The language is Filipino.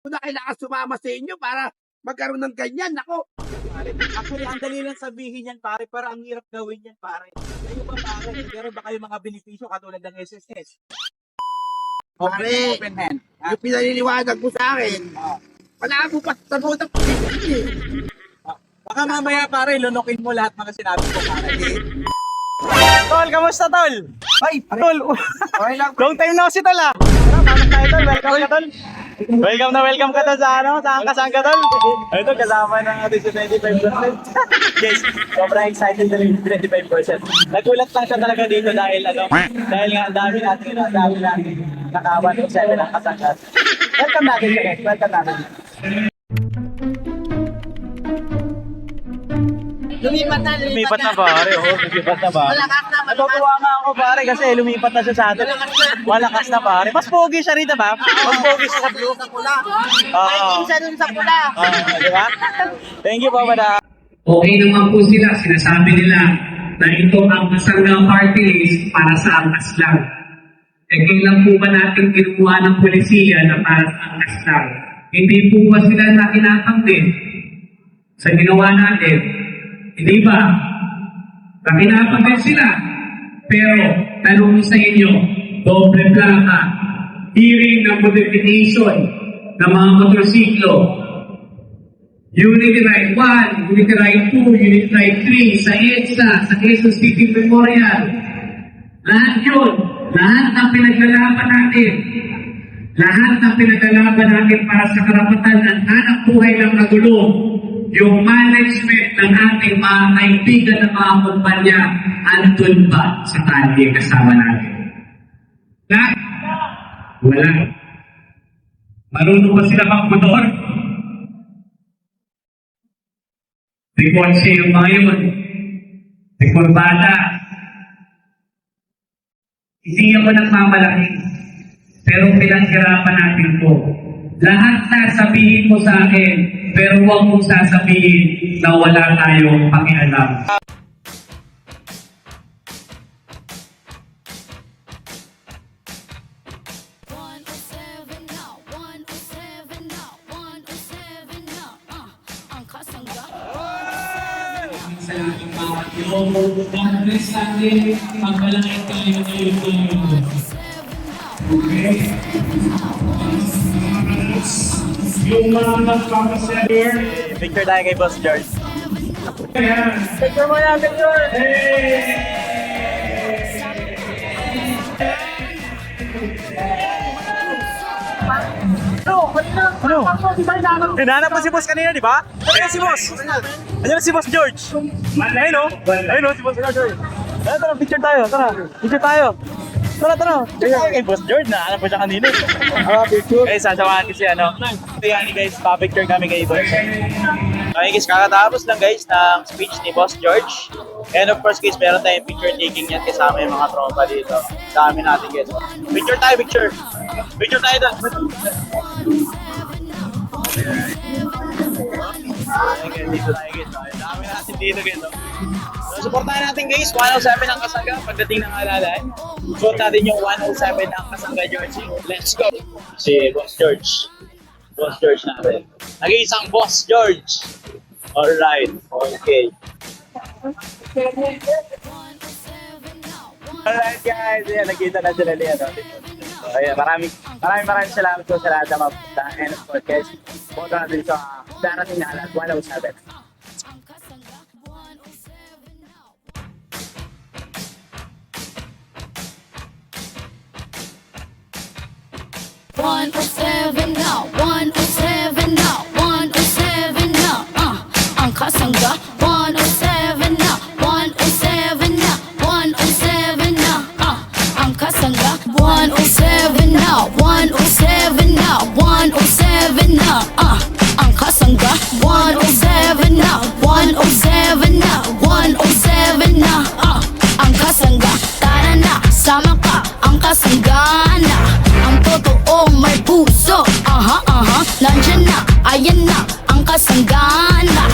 ko na kailangan sumama sa inyo para magkaroon ng ganyan. Nako, pare. Actually, ang dali lang sabihin yan, pare, pero ang hirap gawin yan, pare. Kayo ba, pare? Meron ba kayong mga benepisyo katulad ng SSS? Pare. Open hand. Ha? yung pinaliliwanag mo sa akin, wala mo pa sa eh. Baka mamaya, pare, lunukin mo lahat mga sinabi ko, pare. Tol, kamusta, Tol? Ay, Tol. Okay lang. Long time no si Tol, ah. Welcome ka, Tol. Welcome na welcome ka, Tol, sa ano? Saan ka, saan ka, Tol? Ay, Tol, kasama ng ating sa 25%. Guys, sobrang excited na rin 25%. Nagulat lang siya talaga dito dahil, ano, dahil nga, ang dami natin, ang dami natin nakawan ng 7 ang kasangkat. Welcome natin, guys. Welcome natin. Lumipat na, Lumipat na pare, oo, lumipat na pare. Malakas na, malakas. Natutuwa nga ako pare kasi lumipat na siya sa atin. Malakas na pare. Mas pogi siya rito ba? Mas pogi siya sa blue. Sa pula. Oo. Siya dun sa pula. Oo, di ba? Thank you po, madam. Okay naman po sila, sinasabi nila na ito ang kasanggang party list para sa angkas lang. E kailan po ba natin kinukuha ng polisiya na para sa angkas lang? Hindi po ba sila na kinakambin sa ginawa natin? Hindi ba? Nakinakambin sila. Pero, tanong sa inyo, doble plaka, hearing ng modification ng mga motorsiklo, Unity Ride 1, Unity Ride 2, Unity Ride 3, sa EDSA, sa Quezon City Memorial. Lahat yun, lahat ng pinaglalaban natin. Lahat ng pinaglalaban natin para sa karapatan ng anak buhay ng nagulo. Yung management ng ating mga kaibigan ng mga kumpanya, andun ba sa tali kasama natin? Lahat? Wala. Marunong ba sila mag-motor? Report siya yung mga yun. Report bata. Hindi ako nagmamalaki. Pero pinaghirapan natin po. Lahat na sabihin mo sa akin, pero huwag mong sasabihin na wala tayong pakialam. Sa ating bawat yung God bless natin, pagbalangin tayo ngayon ngayon. Okay? Yung mga nagpapaseller, Picture tayo kay Boss George. kaya, Picture mo yan, picture! Ano? Hinanap mo si Boss kanina, di ba? Ayan si Boss! Ayan si Boss George! Ayun o! Ayun o, si Boss George! Tara, tara, picture tayo, tara! Picture tayo! Tara, tara! Kay Boss George, nahanap po siya kanina. Ah, picture! Guys, sasamahan kasi ano. Ito yan guys, pa-picture kami kay Boss. Okay guys, kakatapos lang guys ng speech ni Boss George. And of course guys, meron tayong picture taking yan kasama yung mga tropa dito. Dami natin guys. Picture tayo, picture! Picture tayo doon! Okay, dito tayo guys. Okay, dami natin dito guys. So, supportahan natin guys, 107 ang kasangga pagdating ng alalan. Suot natin yung 107 ang kasangga George. Let's go! Si Boss George. Boss George natin. Nag-iisang Boss George. Alright, okay. Alright guys, ayan, nakita na sila niya. No? So, ayan, maraming, maraming maraming salamat po sa lahat na mapunta. And of course guys, punta natin sa darating na alas 107. Ang kasangga, one oh seven now. 107 na Ah, ang kasangga. 107 na 107 na 107 na Ah, ang kasangga. Tara na, sama ka. Ang kasangga na. Ang totoo may puso. Aha, aha, nandyan na. Ayan na, ang kasangga na.